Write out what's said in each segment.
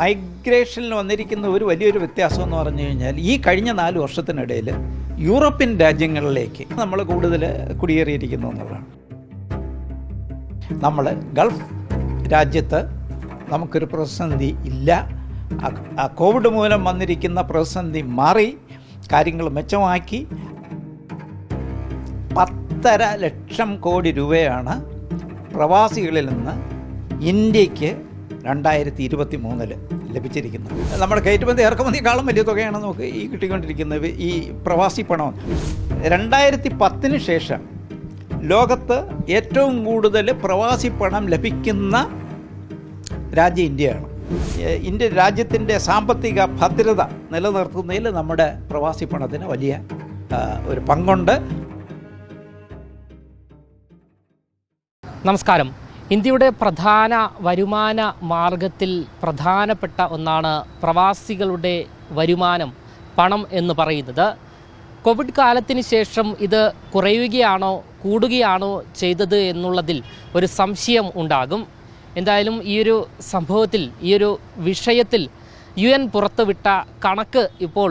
മൈഗ്രേഷനിൽ വന്നിരിക്കുന്ന ഒരു വലിയൊരു വ്യത്യാസം എന്ന് പറഞ്ഞു കഴിഞ്ഞാൽ ഈ കഴിഞ്ഞ നാല് വർഷത്തിനിടയിൽ യൂറോപ്യൻ രാജ്യങ്ങളിലേക്ക് നമ്മൾ കൂടുതൽ കുടിയേറിയിരിക്കുന്നു എന്നുള്ളതാണ്. നമ്മൾ ഗൾഫ് രാജ്യത്ത് നമുക്കൊരു പ്രതിസന്ധി ഇല്ല. കോവിഡ് മൂലം വന്നിരിക്കുന്ന പ്രതിസന്ധി മാറി. കാര്യങ്ങൾ മെച്ചമാക്കി. പത്തര ലക്ഷം കോടി രൂപയാണ് പ്രവാസികളിൽ നിന്ന് ഇന്ത്യയ്ക്ക് രണ്ടായിരത്തി ഇരുപത്തി മൂന്നിൽ ലഭിച്ചിരിക്കുന്നത് നമ്മുടെ കയറ്റുമതി ഇറക്കുമതിക്കാളും വലിയ തുകയാണ് നമുക്ക് ഈ കിട്ടിക്കൊണ്ടിരിക്കുന്നത്. ഈ പ്രവാസി പണം രണ്ടായിരത്തി പത്തിന് ശേഷം ലോകത്ത് ഏറ്റവും കൂടുതൽ പ്രവാസി പണം ലഭിക്കുന്ന രാജ്യം ഇന്ത്യയാണ്. ഇന്ത്യ രാജ്യത്തിന്റെ സാമ്പത്തിക ഭദ്രത നിലനിർത്തുന്നതിൽ നമ്മുടെ പ്രവാസി പണത്തിന് വലിയ ഒരു പങ്കുണ്ട്. നമസ്കാരം. ഇന്ത്യയുടെ പ്രധാന വരുമാന മാർഗത്തിൽ പ്രധാനപ്പെട്ട ഒന്നാണ് പ്രവാസികളുടെ വരുമാനം പണം എന്ന് പറയുന്നത്. കോവിഡ് കാലത്തിന് ശേഷം ഇത് കുറയുകയാണോ കൂടുകയാണോ ചെയ്തത് എന്നുള്ളതിൽ ഒരു സംശയം ഉണ്ടാകും. എന്തായാലും ഈ ഒരു സംഭവത്തിൽ ഈ ഒരു വിഷയത്തിൽ യു എൻ പുറത്തുവിട്ട കണക്ക് ഇപ്പോൾ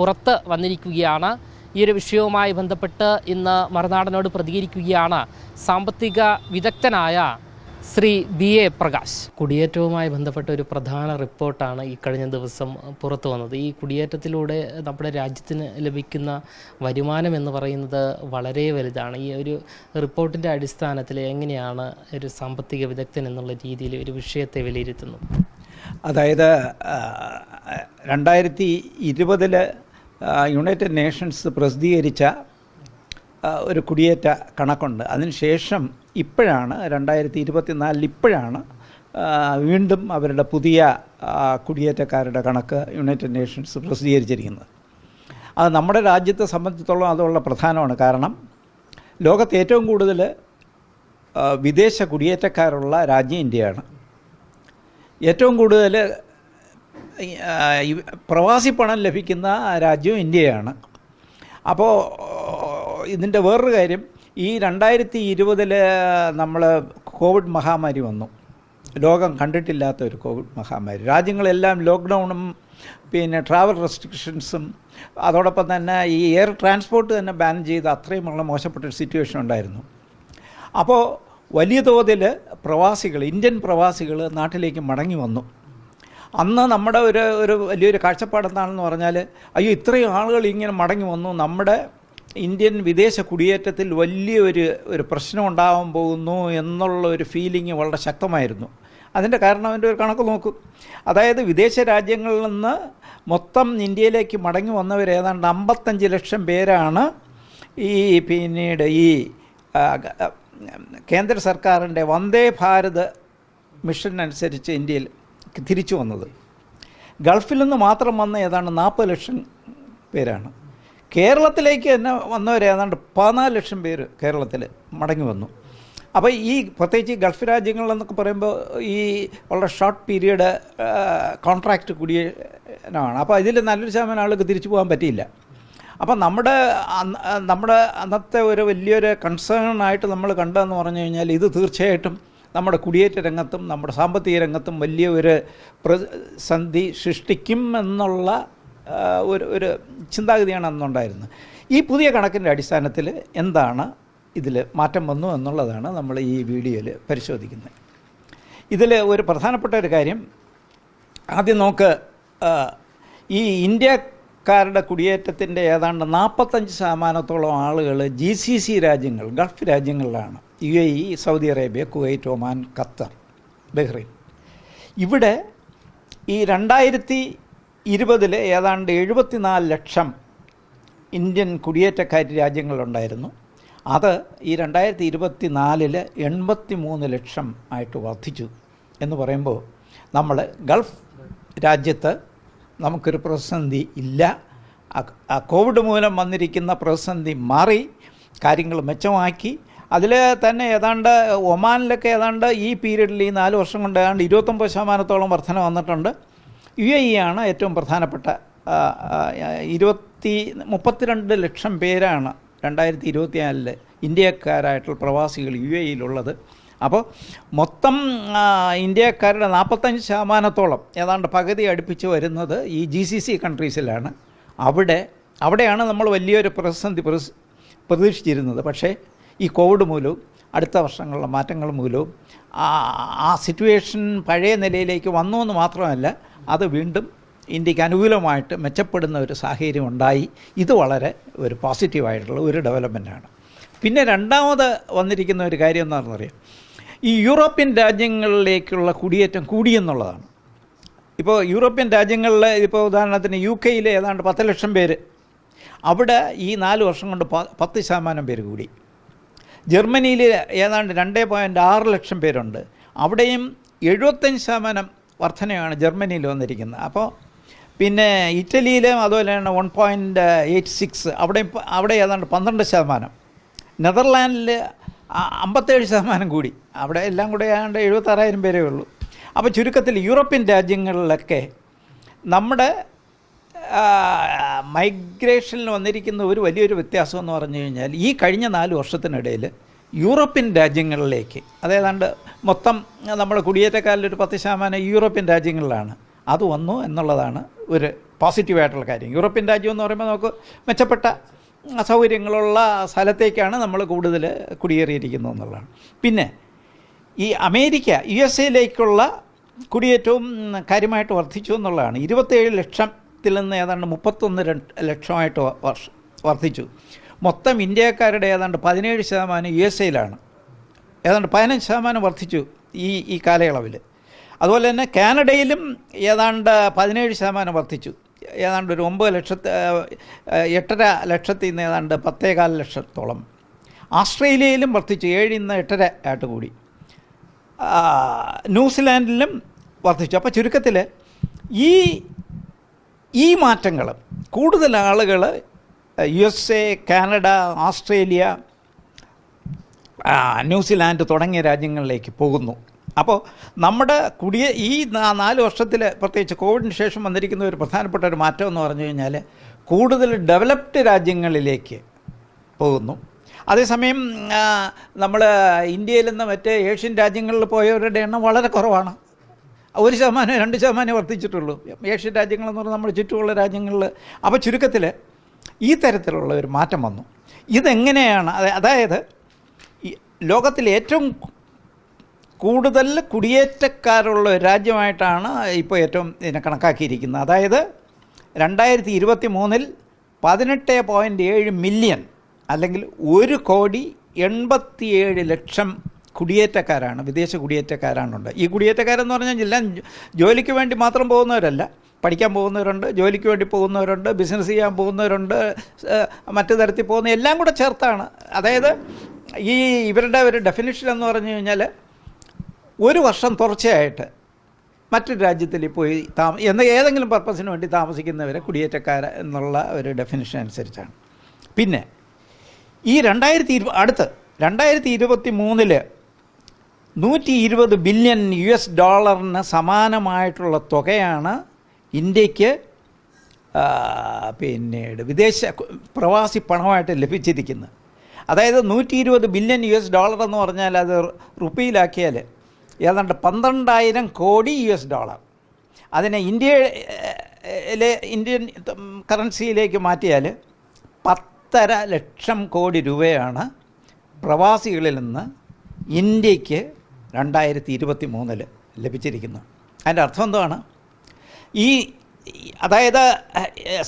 പുറത്ത് വന്നിരിക്കുകയാണ്. ഈ ഒരു വിഷയവുമായി ബന്ധപ്പെട്ട് ഇന്ന് മറുനാടനോട് പ്രതികരിക്കുകയാണ് സാമ്പത്തിക വിദഗ്ധനായ ശ്രീ ബി എ പ്രകാശ്. കുടിയേറ്റവുമായി ബന്ധപ്പെട്ട ഒരു പ്രധാന റിപ്പോർട്ടാണ് ഈ കഴിഞ്ഞ ദിവസം പുറത്തു വന്നത്. ഈ കുടിയേറ്റത്തിലൂടെ നമ്മുടെ രാജ്യത്തിന് ലഭിക്കുന്ന വരുമാനം എന്ന് പറയുന്നത് വളരെ വലുതാണ്. ഈ ഒരു റിപ്പോർട്ടിന്റെ അടിസ്ഥാനത്തിൽ എങ്ങനെയാണ് ഒരു സാമ്പത്തിക വിദഗ്ധൻ എന്നുള്ള രീതിയിൽ ഒരു വിഷയത്തെ വിലയിരുത്തുന്നു? അതായത് രണ്ടായിരത്തി ഇരുപതിൽ യുണൈറ്റഡ് നേഷൻസ് പ്രസിദ്ധീകരിച്ച ഒരു കുടിയേറ്റ കണക്കുണ്ട്. അതിനുശേഷം ഇപ്പോഴാണ് രണ്ടായിരത്തി ഇരുപത്തിനാലിൽ ഇപ്പോഴാണ് വീണ്ടും അവരുടെ പുതിയ കുടിയേറ്റക്കാരുടെ കണക്ക് യുണൈറ്റഡ് നേഷൻസ് പ്രസിദ്ധീകരിച്ചിരിക്കുന്നത്. അത് നമ്മുടെ രാജ്യത്തെ സംബന്ധിച്ചിടത്തോളം അതുള്ള പ്രധാനമാണ്. കാരണം ലോകത്ത് ഏറ്റവും കൂടുതൽ വിദേശ കുടിയേറ്റക്കാരുള്ള രാജ്യം ഇന്ത്യയാണ്. ഏറ്റവും കൂടുതൽ പ്രവാസി പണം ലഭിക്കുന്ന രാജ്യവും ഇന്ത്യയാണ്. അപ്പോൾ ഇതിന്റെ വേറൊരു കാര്യം ഈ രണ്ടായിരത്തി ഇരുപതിൽ നമ്മൾ കോവിഡ് മഹാമാരി വന്നു. ലോകം കണ്ടിട്ടില്ലാത്ത ഒരു കോവിഡ് മഹാമാരി. രാജ്യങ്ങളെല്ലാം ലോക്ക്ഡൗണും പിന്നെ ട്രാവൽ റെസ്ട്രിക്ഷൻസും അതോടൊപ്പം തന്നെ ഈ എയർ ട്രാൻസ്പോർട്ട് തന്നെ ബാൻ ചെയ്ത് അത്രയുമുള്ള മോശപ്പെട്ടൊരു സിറ്റുവേഷൻ ഉണ്ടായിരുന്നു. അപ്പോൾ വലിയ തോതിൽ പ്രവാസികൾ ഇന്ത്യൻ പ്രവാസികൾ നാട്ടിലേക്ക് മടങ്ങി വന്നു. അന്ന് നമ്മുടെ ഒരു ഒരു വലിയൊരു കാഴ്ചപ്പാട് എന്താണെന്ന് പറഞ്ഞാൽ അയ്യോ ഇത്രയും ആളുകൾ ഇങ്ങനെ മടങ്ങി വന്നു. നമ്മുടെ ഇന്ത്യൻ വിദേശ കുടിയേറ്റത്തിൽ വലിയൊരു ഒരു പ്രശ്നം ഉണ്ടാവാൻ പോകുന്നു എന്നുള്ള ഒരു ഫീലിംഗ് വളരെ ശക്തമായിരുന്നു. അതിന്റെ കാരണം അവന്റെ ഒരു കണക്ക് നോക്കും. അതായത് വിദേശ രാജ്യങ്ങളിൽ നിന്ന് മൊത്തം ഇന്ത്യയിലേക്ക് മടങ്ങി വന്നവർ ഏതാണ്ട് അമ്പത്തഞ്ച് ലക്ഷം പേരാണ് ഈ പിന്നീട് ഈ കേന്ദ്ര സർക്കാരിന്റെ വന്ദേ ഭാരത് മിഷൻ അനുസരിച്ച് ഇന്ത്യയിൽ തിരിച്ചു വന്നത്. ഗൾഫിൽ നിന്ന് മാത്രം വന്ന ഏതാണ്ട് നാൽപ്പത് ലക്ഷം പേരാണ്. കേരളത്തിലേക്ക് തന്നെ വന്നവർ ഏതാണ്ട് പതിനാല് ലക്ഷം പേര് കേരളത്തിൽ മടങ്ങി വന്നു. അപ്പോൾ ഈ പ്രത്യേകിച്ച് ഈ ഗൾഫ് രാജ്യങ്ങളിലെന്നൊക്കെ പറയുമ്പോൾ ഈ വളരെ ഷോർട്ട് പീരീഡ് കോൺട്രാക്റ്റ് കൂടിയാണ് അപ്പോൾ ഇതിൽ നല്ലൊരു ശതമാനം ആൾക്ക് തിരിച്ചു പോകാൻ പറ്റിയില്ല. അപ്പം നമ്മുടെ നമ്മുടെ അന്നത്തെ ഒരു വലിയൊരു കൺസേണായിട്ട് നമ്മൾ കണ്ടതെന്ന് പറഞ്ഞു കഴിഞ്ഞാൽ ഇത് തീർച്ചയായിട്ടും നമ്മുടെ കുടിയേറ്റ രംഗത്തും നമ്മുടെ സാമ്പത്തിക രംഗത്തും വലിയ ഒരു പ്രതിസന്ധി സൃഷ്ടിക്കും എന്നുള്ള ഒരു ഒരു ചിന്താഗതിയാണ് അന്നുണ്ടായിരുന്നത്. ഈ പുതിയ കണക്കിന്റെ അടിസ്ഥാനത്തിൽ എന്താണ് ഇതിൽ മാറ്റം വന്നു എന്നുള്ളതാണ് നമ്മൾ ഈ വീഡിയോയിൽ പരിശോധിക്കുന്നത്. ഇതിൽ ഒരു പ്രധാനപ്പെട്ട ഒരു കാര്യം ആദ്യം നമുക്ക് ഈ ഇന്ത്യക്കാരുടെ കുടിയേറ്റത്തിന്റെ ഏതാണ്ട് നാൽപ്പത്തഞ്ച് ശതമാനത്തോളം ആളുകൾ ജി സി സി രാജ്യങ്ങൾ ഗൾഫ് രാജ്യങ്ങളിലാണ്. U A E Saudi Arabia Kuwait Oman Qatar Bahrain. ഇവിടെ ഈ രണ്ടായിരത്തി ഇരുപതിൽ ഏതാണ്ട് എഴുപത്തിനാല് ലക്ഷം ഇന്ത്യൻ കുടിയേറ്റക്കാർ രാജ്യങ്ങളുണ്ടായിരുന്നു. അത് ഈ രണ്ടായിരത്തി ഇരുപത്തി നാലിൽ എൺപത്തി മൂന്ന് ലക്ഷം ആയിട്ട് വർദ്ധിച്ചു എന്ന് പറയുമ്പോൾ നമ്മൾ ഗൾഫ് രാജ്യത്ത് നമുക്കൊരു പ്രതിസന്ധി ഇല്ല. കോവിഡ് മൂലം വന്നിരിക്കുന്ന പ്രതിസന്ധി മാറി കാര്യങ്ങൾ മെച്ചമാക്കി. അതിൽ തന്നെ ഏതാണ്ട് ഒമാനിലൊക്കെ ഏതാണ്ട് ഈ പീരീഡിൽ ഈ നാല് വർഷം കൊണ്ട് ഏതാണ്ട് ഇരുപത്തൊമ്പത് ശതമാനത്തോളം വർധന വന്നിട്ടുണ്ട്. യു എ ഇ ആണ് ഏറ്റവും പ്രധാനപ്പെട്ട ഇരുപത്തി മുപ്പത്തിരണ്ട് ലക്ഷം പേരാണ് രണ്ടായിരത്തി ഇരുപത്തിനാലിൽ ഇന്ത്യക്കാരായിട്ടുള്ള പ്രവാസികൾ യു എ ഇയിലുള്ളത് അപ്പോൾ മൊത്തം ഇന്ത്യക്കാരുടെ നാൽപ്പത്തഞ്ച് ശതമാനത്തോളം ഏതാണ്ട് പകുതി അടുപ്പിച്ച് വരുന്നത് ഈ ജി സി സി കൺട്രീസിലാണ്. അവിടെ അവിടെയാണ് നമ്മൾ വലിയൊരു പ്രതിസന്ധി പ്രതീക്ഷിച്ചിരുന്നത് പക്ഷേ ഈ കോവിഡ് മൂലവും അടുത്ത വർഷങ്ങളിലെ മാറ്റങ്ങൾ മൂലവും ആ സിറ്റുവേഷൻ പഴയ നിലയിലേക്ക് വന്നു എന്ന് മാത്രമല്ല അത് വീണ്ടും ഇന്ത്യയ്ക്ക് അനുകൂലമായിട്ട് മെച്ചപ്പെടുന്ന ഒരു സാഹചര്യം ഉണ്ടായി. ഇത് വളരെ ഒരു പോസിറ്റീവായിട്ടുള്ള ഒരു ഡെവലപ്മെന്റാണ് പിന്നെ രണ്ടാമത് വന്നിരിക്കുന്ന ഒരു കാര്യം എന്താണെന്ന് അറിയാം. ഈ യൂറോപ്യൻ രാജ്യങ്ങളിലേക്കുള്ള കുടിയേറ്റം കൂടിയെന്നുള്ളതാണ് ഇപ്പോൾ യൂറോപ്യൻ രാജ്യങ്ങളിൽ ഇപ്പോൾ ഉദാഹരണത്തിന് യു കെയിൽ ഏതാണ്ട് പത്ത് ലക്ഷം പേര്. അവിടെ ഈ നാല് വർഷം കൊണ്ട് പത്ത് ശതമാനം പേര് കൂടി. ജർമ്മനിയിൽ ഏതാണ്ട് രണ്ട് പോയിന്റ് ആറ് ലക്ഷം പേരുണ്ട്. അവിടെയും എഴുപത്തഞ്ച് ശതമാനം വർധനയാണ് ജർമ്മനിയിൽ വന്നിരിക്കുന്നത്. അപ്പോൾ പിന്നെ ഇറ്റലിയിലും അതുപോലെ തന്നെ വൺ പോയിന്റ് എയ്റ്റ് സിക്സ് അവിടെ അവിടെ ഏതാണ്ട് പന്ത്രണ്ട് ശതമാനം. നെതർലാൻഡിൽ അമ്പത്തേഴ് ശതമാനം കൂടി. അവിടെ എല്ലാം കൂടെ ഏതാണ്ട് എഴുപത്താറായിരം പേരേ ഉള്ളൂ. അപ്പോൾ ചുരുക്കത്തിൽ യൂറോപ്യൻ രാജ്യങ്ങളിലൊക്കെ നമ്മുടെ മൈഗ്രേഷനിൽ വന്നിരിക്കുന്ന ഒരു വലിയൊരു വ്യത്യാസം എന്ന് പറഞ്ഞു കഴിഞ്ഞാൽ ഈ കഴിഞ്ഞ നാല് വർഷത്തിനിടയിൽ യൂറോപ്യൻ രാജ്യങ്ങളിലേക്ക് അതേതാണ്ട് മൊത്തം നമ്മുടെ കുടിയേറ്റക്കാരിൽ ഒരു പത്ത് ശതമാനം യൂറോപ്യൻ രാജ്യങ്ങളിലാണ്. അത് വന്നു എന്നുള്ളതാണ് ഒരു പോസിറ്റീവായിട്ടുള്ള കാര്യം. യൂറോപ്യൻ രാജ്യം എന്ന് പറയുമ്പോൾ നമുക്ക് മെച്ചപ്പെട്ട സൗകര്യങ്ങളുള്ള സ്ഥലത്തേക്കാണ് നമ്മൾ കൂടുതൽ കുടിയേറിയിരിക്കുന്നത് എന്നുള്ളതാണ്. പിന്നെ ഈ അമേരിക്ക യു എസ് എയിലേക്കുള്ള കുടിയേറ്റവും കാര്യമായിട്ട് വർദ്ധിച്ചു എന്നുള്ളതാണ്. ഇരുപത്തേഴ് ലക്ഷത്തിൽ നിന്ന് ഏതാണ്ട് മുപ്പത്തൊന്ന് ലക്ഷമായിട്ട് വർദ്ധിച്ചു. മൊത്തം ഇന്ത്യക്കാരുടെ ഏതാണ്ട് പതിനേഴ് ശതമാനം യു എസ് എയിലാണ്. ഏതാണ്ട് പതിനഞ്ച് ശതമാനം വർദ്ധിച്ചു ഈ ഈ കാലയളവിൽ അതുപോലെ തന്നെ കാനഡയിലും ഏതാണ്ട് പതിനേഴ് ശതമാനം വർദ്ധിച്ചു. ഏതാണ്ട് ഒരു ഒമ്പത് ലക്ഷത്തി എട്ടര ലക്ഷത്തിൽ നിന്ന് ഏതാണ്ട് പത്തേകാൽ ലക്ഷത്തോളം. ആസ്ട്രേലിയയിലും വർദ്ധിച്ചു ഏഴിൽ നിന്ന് എട്ടര ആയിട്ട് കൂടി. ന്യൂസിലാൻഡിലും വർദ്ധിച്ചു. അപ്പോൾ ചുരുക്കത്തിൽ ഈ ഈ മാറ്റങ്ങൾ കൂടുതൽ ആളുകൾ U S A Canada Australia New Zealand തുടങ്ങിയ രാജ്യങ്ങളിലേക്ക് പോകുന്നു. അപ്പോൾ നമ്മുടെ കുടിയ ഈ നാല് വർഷത്തിൽ പ്രത്യേകിച്ച് കോവിഡിന് ശേഷം വന്നിരിക്കുന്ന ഒരു പ്രധാനപ്പെട്ട ഒരു മാറ്റം എന്ന് പറഞ്ഞു കഴിഞ്ഞാൽ കൂടുതൽ ഡെവലപ്ഡ് രാജ്യങ്ങളിലേക്ക് പോകുന്നു. അതേസമയം നമ്മൾ ഇന്ത്യയിൽ നിന്ന് മറ്റേ ഏഷ്യൻ രാജ്യങ്ങളിൽ പോയവരുടെ എണ്ണം വളരെ കുറവാണ്. ഒരു ശതമാനം രണ്ട് ശതമാനം വർദ്ധിച്ചിട്ടുള്ളൂ. ഏഷ്യൻ രാജ്യങ്ങളെന്ന് പറഞ്ഞാൽ നമ്മുടെ ചുറ്റുമുള്ള രാജ്യങ്ങളിൽ. അപ്പോൾ ചുരുക്കത്തിൽ ഈ തരത്തിലുള്ള ഒരു മാറ്റം വന്നു. ഇതെങ്ങനെയാണ്? അത- അതായത് ലോകത്തിൽ ഏറ്റവും കൂടുതൽ കുടിയേറ്റക്കാരുള്ള രാജ്യമായിട്ടാണ് ഇപ്പോൾ ഏറ്റവും ഇതിനെ കണക്കാക്കിയിരിക്കുന്നത്. അതായത് രണ്ടായിരത്തി ഇരുപത്തി മൂന്നിൽ പതിനെട്ട് പോയിന്റ് ഏഴ് മില്യൺ അല്ലെങ്കിൽ ഒരു കോടി എൺപത്തിയേഴ് ലക്ഷം കുടിയേറ്റക്കാരാണ് വിദേശ കുടിയേറ്റക്കാരാണുണ്ട് ഈ കുടിയേറ്റക്കാരെന്ന് പറഞ്ഞാൽ എല്ലാം ജോലിക്ക് വേണ്ടി മാത്രം പോകുന്നവരല്ല. പഠിക്കാൻ പോകുന്നവരുണ്ട് ജോലിക്ക് വേണ്ടി പോകുന്നവരുണ്ട് ബിസിനസ് ചെയ്യാൻ പോകുന്നവരുണ്ട് മറ്റു തരത്തിൽ പോകുന്ന എല്ലാം കൂടെ ചേർത്താണ്. അതായത് ഈ ഇവരുടെ ഒരു ഡെഫിനിഷൻ എന്ന് പറഞ്ഞു കഴിഞ്ഞാൽ ഒരു വർഷം തുടർച്ചയായിട്ട് മറ്റൊരു രാജ്യത്തിൽ പോയി താമ എന്ന ഏതെങ്കിലും പർപ്പസിന് വേണ്ടി താമസിക്കുന്നവരെ കുടിയേറ്റക്കാർ എന്നുള്ള ഒരു ഡെഫിനിഷൻ അനുസരിച്ചാണ്. പിന്നെ ഈ രണ്ടായിരത്തി ഇരു അടുത്ത് രണ്ടായിരത്തി ഇരുപത്തി മൂന്നിൽ നൂറ്റി ഇരുപത് ബില്യൺ യു എസ് ഡോളറിന് സമാനമായിട്ടുള്ള തുകയാണ് ഇന്ത്യയ്ക്ക് പിന്നീട് വിദേശ പ്രവാസി പണമായിട്ട് ലഭിച്ചിരിക്കുന്നത്. അതായത് നൂറ്റി ഇരുപത് ബില്യൺ യു എസ് ഡോളർ എന്ന് പറഞ്ഞാൽ അത് റുപ്പിയിലാക്കിയാൽ ഏതാണ്ട് പന്ത്രണ്ടായിരം കോടി യു എസ് ഡോളർ. അതിനെ ഇന്ത്യയിലെ ഇന്ത്യൻ കറൻസിയിലേക്ക് മാറ്റിയാൽ പത്തര ലക്ഷം കോടി രൂപയാണ് പ്രവാസികളിൽ നിന്ന് ഇന്ത്യയ്ക്ക് രണ്ടായിരത്തി ഇരുപത്തി മൂന്നിൽ ലഭിച്ചിരിക്കുന്നത് അതിന്റെ അർത്ഥം എന്താണ്? ഈ അതായത്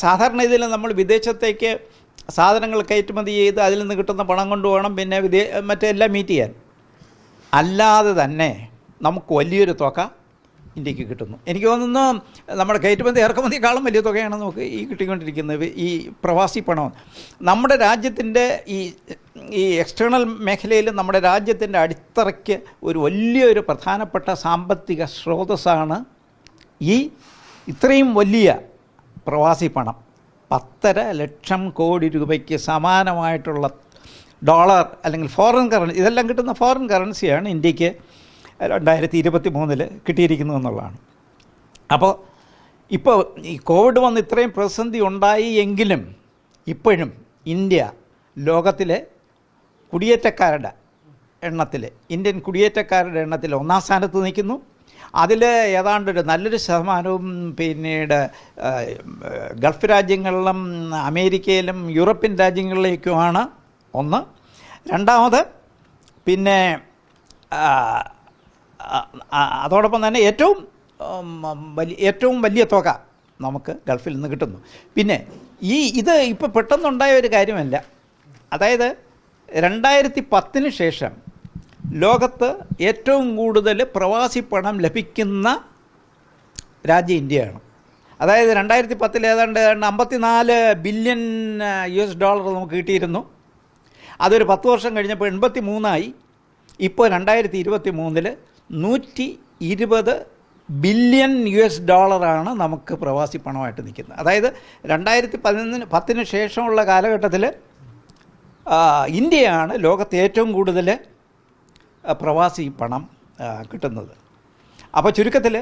സാധാരണ ഇതിൽ നമ്മൾ വിദേശത്തേക്ക് സാധനങ്ങൾ കയറ്റുമതി ചെയ്ത് അതിൽ നിന്ന് കിട്ടുന്ന പണം കൊണ്ടുപോകണം പിന്നെ വിദേ മറ്റെല്ലാം മീറ്റ് ചെയ്യാൻ. അല്ലാതെ തന്നെ നമുക്ക് വലിയൊരു തുക ഇന്ത്യയ്ക്ക് കിട്ടുന്നു. എനിക്ക് തോന്നുന്നു നമ്മുടെ കയറ്റുമതി ഇറക്കുമതിക്കാളും വലിയ തുകയാണ് നമുക്ക് ഈ കിട്ടിക്കൊണ്ടിരിക്കുന്നത്. ഈ പ്രവാസി പണം. നമ്മുടെ രാജ്യത്തിന്റെ ഈ ഈ എക്സ്റ്റേണൽ മേഖലയിൽ നമ്മുടെ രാജ്യത്തിന്റെ അടിത്തറയ്ക്ക് ഒരു വലിയൊരു പ്രധാനപ്പെട്ട സാമ്പത്തിക സ്രോതസ്സാണ് ഈ ഇത്രയും വലിയ പ്രവാസി പണം. പത്തര ലക്ഷം കോടി രൂപയ്ക്ക് സമാനമായിട്ടുള്ള ഡോളർ അല്ലെങ്കിൽ ഫോറിൻ കറൻസി ഇതെല്ലാം കിട്ടുന്ന ഫോറിൻ കറൻസിയാണ് ഇന്ത്യയ്ക്ക് രണ്ടായിരത്തി ഇരുപത്തി മൂന്നിൽ കിട്ടിയിരിക്കുന്നു എന്നുള്ളതാണ്. അപ്പോൾ ഇപ്പോൾ ഈ കോവിഡ് വന്ന് ഇത്രയും പ്രതിസന്ധി ഉണ്ടായി എങ്കിലും ഇപ്പോഴും ഇന്ത്യ ലോകത്തിലെ കുടിയേറ്റക്കാരുടെ എണ്ണത്തിൽ ഇന്ത്യൻ കുടിയേറ്റക്കാരുടെ എണ്ണത്തിൽ ഒന്നാം സ്ഥാനത്ത് നിൽക്കുന്നു. അതിൽ ഏതാണ്ട് ഒരു നല്ലൊരു ശതമാനവും പിന്നീട് ഗൾഫ് രാജ്യങ്ങളിലും അമേരിക്കയിലും യൂറോപ്യൻ രാജ്യങ്ങളിലേക്കുമാണ് ഒന്ന്. രണ്ടാമത് പിന്നെ അതോടൊപ്പം തന്നെ ഏറ്റവും വലിയ ഏറ്റവും വലിയ തുക നമുക്ക് ഗൾഫിൽ നിന്ന് കിട്ടുന്നു. പിന്നെ ഈ ഇത് ഇപ്പോൾ പെട്ടെന്നുണ്ടായ ഒരു കാര്യമല്ല. അതായത് രണ്ടായിരത്തി പത്തിന് ശേഷം ലോകത്ത് ഏറ്റവും കൂടുതൽ പ്രവാസി പണം ലഭിക്കുന്ന രാജ്യം ഇന്ത്യയാണ്. അതായത് രണ്ടായിരത്തി പത്തിൽ ഏതാണ്ട് ഏതാണ്ട് അമ്പത്തിനാല് ബില്യൺ യു എസ് ഡോളർ നമുക്ക് കിട്ടിയിരുന്നു. അതൊരു പത്ത് വർഷം കഴിഞ്ഞപ്പോൾ എൺപത്തി മൂന്നായി ഇപ്പോൾ രണ്ടായിരത്തി ഇരുപത്തി മൂന്നിൽ നൂറ്റി ഇരുപത് ബില്യൺ യു എസ് ഡോളറാണ് നമുക്ക് പ്രവാസി പണമായിട്ട് നിൽക്കുന്നത്. അതായത് രണ്ടായിരത്തി പതിനൊന്നിന് പത്തിന് ശേഷമുള്ള കാലഘട്ടത്തിൽ ഇന്ത്യയാണ് ലോകത്തെ ഏറ്റവും കൂടുതൽ പ്രവാസി പണം കിട്ടുന്നത്. അപ്പോൾ ചുരുക്കത്തിൽ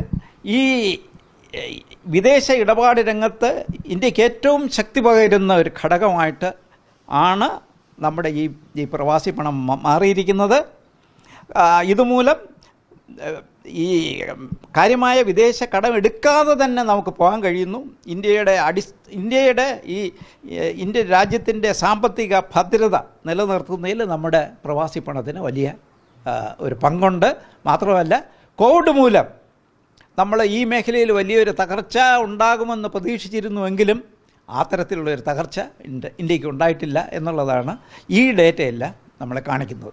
ഈ വിദേശ ഇടപാട് രംഗത്ത് ഇന്ത്യയ്ക്ക് ഏറ്റവും ശക്തി പകരുന്ന ഒരു ഘടകമായിട്ട് ആണ് നമ്മുടെ ഈ ഈ പ്രവാസി പണം മാറിയിരിക്കുന്നത്. ഇതുമൂലം ഈ കാര്യമായ വിദേശ കടം എടുക്കാതെ തന്നെ നമുക്ക് പോകാൻ കഴിയുന്നു. ഇന്ത്യയുടെ അടി ഇന്ത്യയുടെ ഈ ഇന്ത്യ രാജ്യത്തിന്റെ സാമ്പത്തിക ഭദ്രത നിലനിർത്തുന്നതിൽ നമ്മുടെ പ്രവാസി പണത്തിന് വലിയ ഒരു പങ്കുണ്ട്. മാത്രമല്ല കോവിഡ് മൂലം നമ്മൾ ഈ മേഖലയിൽ വലിയൊരു തകർച്ച ഉണ്ടാകുമെന്ന് പ്രതീക്ഷിച്ചിരുന്നുവെങ്കിലും ആ തരത്തിലുള്ള ഒരു തകർച്ച ഇന്ത്യ ഇന്ത്യയ്ക്ക് ഉണ്ടായിട്ടില്ല എന്നുള്ളതാണ് ഈ ഡേറ്റയെല്ലാം നമ്മളെ കാണിക്കുന്നത്.